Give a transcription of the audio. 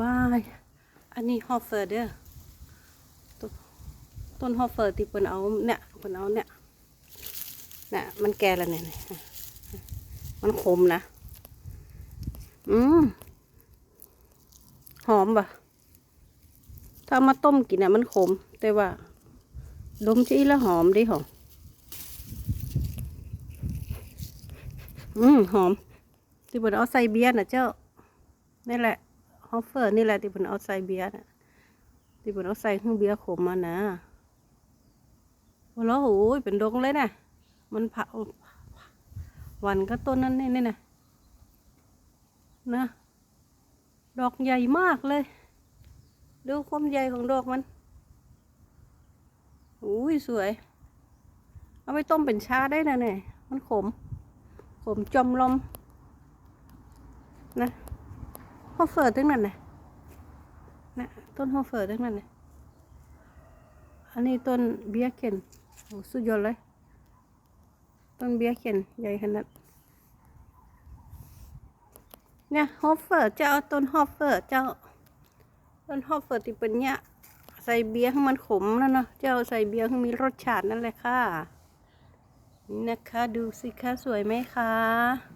ว้าย อันนี้ฮอฟเฟอร์เด้อต้นต้นฮอฟเฟอร์ที่เพิ่นเอาเนี่ยเพิ่นเอาเนี่ยเนี่ยมันแก่แล้วเนี่ยมันขมนะ อืมหอมปะถ้ามาต้มกินอะมันขม แต่ว่าดมจี้แล้วหอมดิหอม อืมหอมที่เพิ่นเอาใส่เบียร์นะเจ้านี่แหละ อฟเฟอร์นี่แหละที่เพิ่นเอาใส่เบียร์น่ะที่เพิ่นเอาใส่เครื่องเบียร์ขมมานะโอ้โหโอ้ยเป็นดงเลยนะมันเผาหวันก็ต้นนั้นนี่นี่นะนะ ดอกใหญ่มากเลย ดูความใหญ่ของดอกมันอุ้ยสวย เอาไปต้มเป็นชาได้นะเนี่ยมันขม ขมจอมลมนะ ฮอฟเฟอร์ทั้งนั้นนะนะต้นฮอฟเฟอร์ทั้งนั้นนะอันนี้ต้นเบียร์เคนโอ้สุดยอดเลย ต้นเบียร์เคนใหญ่ขนาดเนี่ยฮอฟเฟอร์เจ้าต้นฮอฟเฟอร์เจ้า ต้นฮอฟเฟอร์ที่เป็นเนี่ยใส่เบียร์ให้มันขมนั่นเนาะเจ้าใส่เบียร์ให้มีรสชาตินั่นแหละค่ะนี่นะคะ ดูสิคะสวยไหมคะ